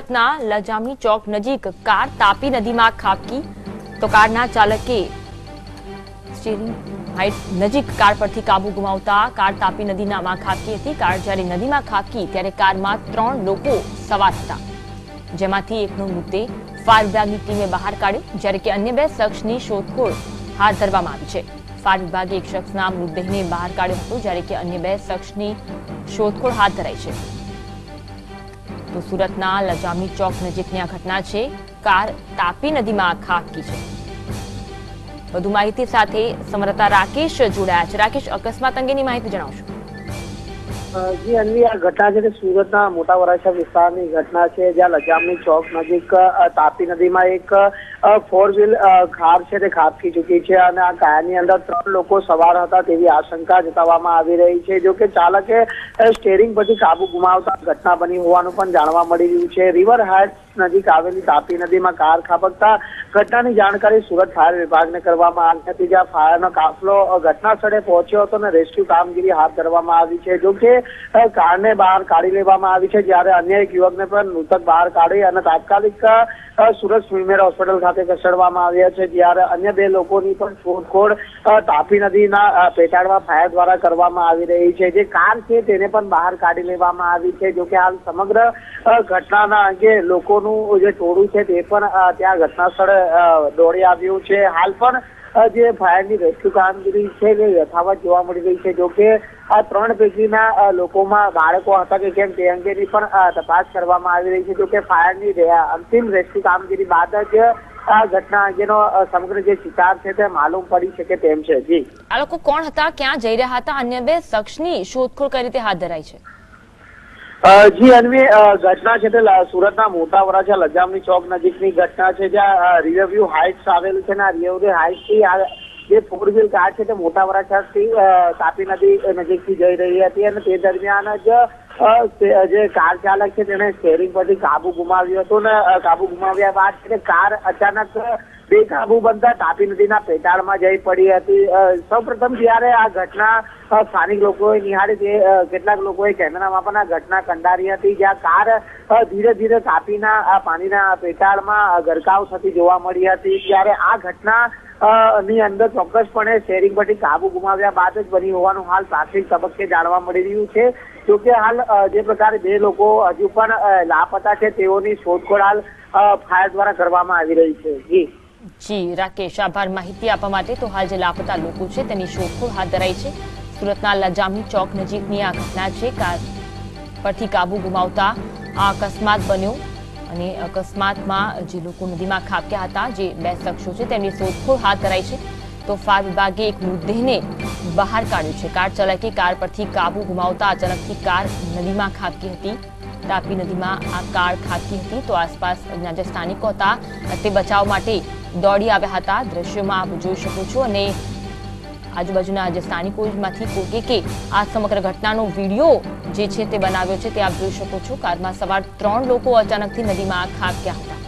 સુરતના લજામણી ચોક નજીક કાર તાપી નદીમાં ખાબકી, તો કારના ચાલકે નજીક કાર પરથી કાબુ ગુમાવતા કાર તાપી નદીનામાં ખાબકી હતી. કાર જ્યારે નદીમાં ખાબકી, ત્યારે કારમાં ત્રણ લોકો સવાર હતા. જેમાંથી એકનો મૃતદેહ ફાયર વિભાગની ટીમે બહાર કાઢ્યો, જ્યારે કે અન્ય બે શખ્સની શોધખોળ હાથ ધરવામાં આવી છે. ફાયર વિભાગે એક શખ્સના મૃતદેહને બહાર કાઢ્યો હતો, જ્યારે કે અન્ય બે શખ્સની શોધખોળ હાથ ધરાઈ છે. તો સુરતના લજામી ચોક નજીકની આ ઘટના છે. કાર તાપી નદીમાં ખાબકી છે. વધુ માહિતી સાથે સમરતા રાકેશ જોડાયા છે. રાકેશ, અકસ્માત અંગેની માહિતી જણાવશો. જી અનવી આ ઘટના છે તે સુરતના મોટા વરાછા વિસ્તારની ઘટના છે જ્યાં લજામની ચોક નજીક તાપી નદીમાં એક ફોર વ્હીલ કાર છે તે ખાબકી ચૂકી છે અને આ કારની અંદર ત્રણ લોકો સવાર હતા તેવી આશંકા જતાવવામાં આવી રહી છે જો કે ચાલકે સ્ટેરિંગ પછી કાબુ ગુમાવતા ઘટના બની હોવાનું પણ જાણવા મળી રહ્યું છે. રિવર હાઇટ્સ નજીક આવેલી તાપી નદીમાં કાર ખાબકતા ઘટનાની જાણકારી સુરત ફાયર વિભાગને કરવામાં આવી હતી જ્યાં ફાયરનો કાફલો ઘટના સ્થળે પહોંચ્યો હતો અને રેસ્ક્યુ કામગીરી હાથ ધરવામાં આવી છે. જો કે અ, કારને બહાર કાઢી લેવામાં આવી છે જ્યારે અન્ય એક યુવકને પણ મૃતક બહાર કાઢી અને તાત્કાલિક સુરત ફિલ્મેર હોસ્પિટલ ખાતે ખસેડવામાં આવ્યા છે જ્યારે અન્ય બે લોકોની પણ શોધખોળ તાપી નદીના પેટાળમાં ફાયર દ્વારા કરવામાં આવી રહી છે. જે કાર છે તેને પણ બહાર કાઢી લેવામાં આવી છે. જોકે હાલ સમગ્ર ઘટનાના અંગે લોકોનું જે ટોળું છે તે પણ ત્યાં ઘટના સ્થળે દોડી આવ્યું છે. હાલ પણ જે ફાયરની રેસ્ક્યુ કામગીરી છે તે યથાવત જોવા મળી રહી છે. જો કે આ ત્રણ પૈકીના લોકોમાં બાળકો હતા કે કેમ તે અંગેની પણ તપાસ કરવામાં આવી રહી છે. જો કે ફાયરની અંતિમ રેસ્ક્યુ કામગીરી બાદ જ આ ઘટના અંગેનો સમગ્ર જે ચિતાર છે તે માલુમ પડી શકે તેમ છે. જી. આ લોકો કોણ હતા, ક્યાં જઈ રહ્યા હતા, અન્ય બે શખ્સની શોધખોળ કઈ રીતે હાથ ધરાઈ છે? જી, અન્વી ઘટના છે તે સુરતના મોટા વરાછા લજામની ચોક નજીકની ઘટના છે, જ્યાં રિવરવ્યુ હાઇટ્સ આવેલું છે ને આ રિવરવ્યુ હાઇટ્સ આ જે ફોર વ્હીલ કાર છે તે મોટા વરાછાથી તાપી નદી નજીકથી જઈ રહી હતી અને તે દરમિયાન જ જે કાર ચાલક છે તેણે સ્ટેરિંગ પરથી કાબુ ગુમાવ્યો હતો ને કાબુ ગુમાવ્યા બાદ કાર અચાનક બેકાબુ બનતા તાપી નદીના પેટાળમાં જઈ પડી હતી. સૌપ્રથમ જ્યારે આ ઘટના સ્થાનિક લોકોએ નિહાળી તે કેટલાક લોકોએ કેમેરામાં પણ આ ઘટના કંડારી હતી, જ્યાં કાર ધીરે ધીરે તાપીના પાણીના પેટાળમાં ગરકાવ થતી જોવા મળી હતી. ત્યારે આ ઘટના ની અંદર ચોક્કસપણે શેરિંગ પરથી કાબુ ગુમાવ્યા બાદ જ બની હોવાનું હાલ પ્રાથમિક તબક્કે જાણવા મળી રહ્યું છે. જોકે હાલ જે પ્રકારે બે લોકો હજુ પણ લાપતા છે, તેઓની શોધખોળ હાલ ફાયર દ્વારા કરવામાં આવી રહી છે. જી. જી, રાકેશ, આભાર. માહિતી આપવા માટે તો હાલ જે લાપતા લોકો છે, તેની શોધખોળ હાથ ધરાઈ છે. સુરતના લજામી ચોક નજીકની આ ઘટના છે, કાર પરથી કાબુ ગુમાવતા આ અકસ્માત બન્યો. અને અકસ્માતમાં જે લોકો નદીમાં ખાબક્યા હતા, જે બે શખ્સો છે, તેમની શોધખોળ હાથ ધરાઈ છે. તો ફાયર વિભાગે એક મૃતદેહને બહાર કાઢ્યો છે. કાર ચાલકે કાર પરથી કાબુ ગુમાવતા અચાનકથી કાર નદીમાં ખાબકી હતી. તાપી નદીમાં આ કાર ખાબકી હતી. તો આસપાસના જે સ્થાનિકો હતા, તે બચાવ માટે દોડી આવ્યા હતા. દ્રશ્યોમાં આપ જોઈ શકો છો અને આજુબાજુના આજે સ્થાનિકોમાંથી કોકે આ સમગ્ર ઘટનાનો વીડિયો જે છે તે બનાવ્યો છે તે આપ જોઈ શકો છો. કારમાં સવાર ત્રણ લોકો અચાનકથી નદીમાં ખાબક્યા હતા.